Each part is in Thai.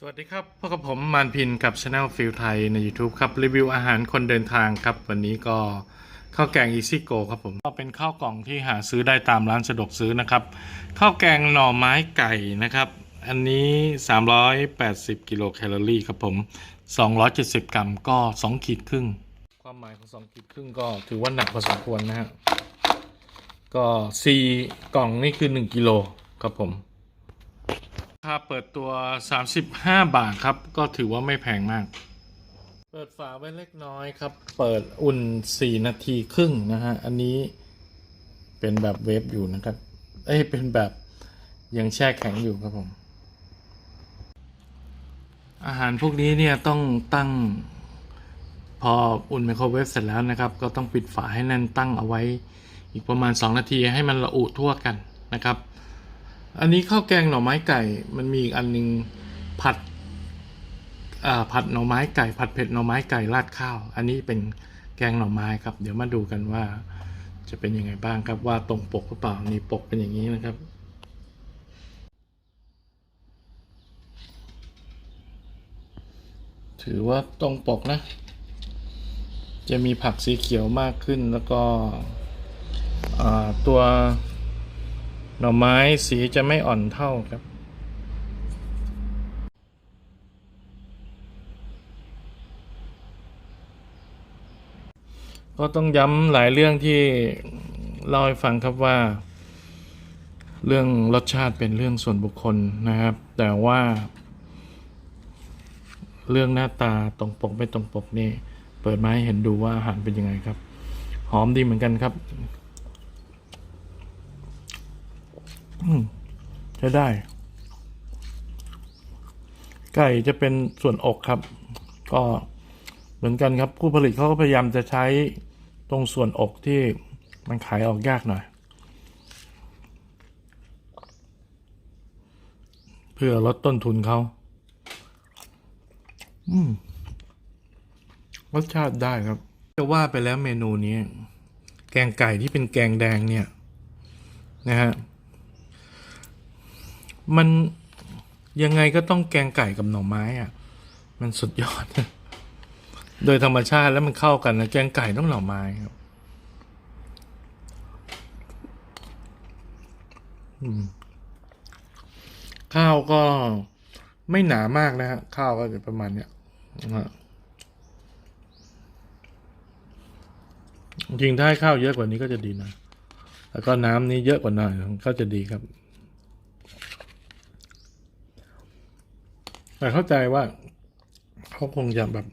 สวัสดีครับพบกับผมมานพินกับ Channel ฟิลไทยใน YouTube ครับ รีวิวอาหารคนเดินทางครับ วันนี้ก็ข้าวแกง Easy Go ครับผมก็เป็นข้าวกล่องที่หาซื้อได้ตามร้านสะดวกซื้อนะครับ ข้าวแกงหน่อไม้ไก่นะครับ อันนี้ 380 กิโลแคลอรี่ครับผม 270 กรัมก็ 2 ขีดครึ่ง ความหมายของ 2 ขีดครึ่งก็ถือว่าหนักพอสมควรนะฮะก็ 4 กล่องนี่คือ 1 กิโลครับผมาเปิดตัว 35 บาทครับ ก็ถือว่าไม่แพงมาก เปิดฝาไว้เล็กน้อยครับ เปิดอุ่น 4 นาทีครึ่งนะฮะ อันนี้เป็นแบบเวฟอยู่นะครับ เอ้ย เป็นแบบยังแช่แข็งอยู่ครับผม อาหารพวกนี้เนี่ยต้องตั้งพออุ่นไมโครเวฟเสร็จแล้วนะครับ ก็ต้องปิดฝาให้แน่นตั้งเอาไว้ อีกประมาณ 2 นาทีให้มันระอุทั่วกันนะครับ อันนี้ข้าวแกงหน่อไม้ไก่ มันมีอีกอันนึงผัดอ่าผัดหน่อไม้ไก่ ผัดเผ็ดหน่อไม้ไก่ราดข้าว อันนี้เป็นแกงหน่อไม้ครับ เดี๋ยวมาดูกันว่า จะเป็นยังไงบ้างครับว่าตรงปกหรือเปล่านี่ปกเป็นอย่างนี้นะครับถือว่าตรงปกนะ จะมีผักสีเขียวมากขึ้นแล้วก็อ่าตัว หน่อไม้สีจะไม่อ่อนเท่าครับ ก็ต้องย้ำหลายเรื่องที่เล่าให้ฟังครับว่า เรื่องรสชาติเป็นเรื่องส่วนบุคคลนะครับ แต่ว่า เรื่องหน้าตาตรงปกไม่ตรงปกนี่ เปิดมาให้เห็นดูว่าอาหารเป็นยังไงครับ หอมดีเหมือนกันครับ อืม ใช้ได้ ไก่จะเป็นส่วนอกครับ ก็เหมือนกันครับ ผู้ผลิตเขาก็พยายามจะใช้ตรงส่วนอกที่มันขายออกยากหน่อยเพื่อลดต้นทุนเขาอืมรสชาติได้ครับ จะว่าไปแล้วเมนูนี้ แกงไก่ที่เป็นแกงแดงเนี่ย นะฮะ มันยังไงก็ต้องแกงไก่กับหน่อไม้อะมันสุดยอด โดยธรรมชาติแล้วมันเข้ากันนะแกงไก่ต้องหน่อไม้ครับข้าวก็ไม่หนามากนะฮะข้าวก็จะประมาณเนี้ยนะฮะจริงถ้าให้ข้าวเยอะกว่านี้ก็จะดีนะ แล้วก็น้ำนี้เยอะกว่าหน่อยก็จะดีครับ แต่เข้าใจว่าเขาคงจะแบบ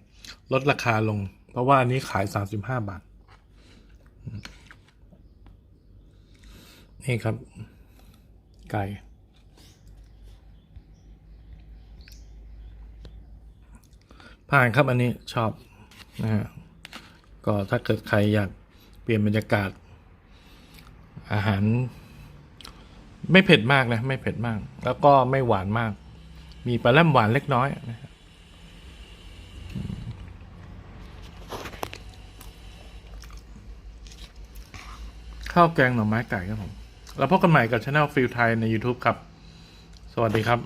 ลดราคาลง เพราะว่าอันนี้ขายสามสิบห้าบาท นี่ครับ ไก่ ผ่านครับอันนี้ชอบนะฮะก็ถ้าเกิดใครอยากเปลี่ยนบรรยากาศ อาหาร ไม่เผ็ดมากนะ ไม่เผ็ดมาก แล้วก็ไม่หวานมาก มีปลาแรมหวานเล็กน้อยนะครับข้าวแกงหน่อไม้ไก่ครับผม แล้วพบกันใหม่กับช anel ฟิลไทยใน YouTube ครับ สวัสดีครับ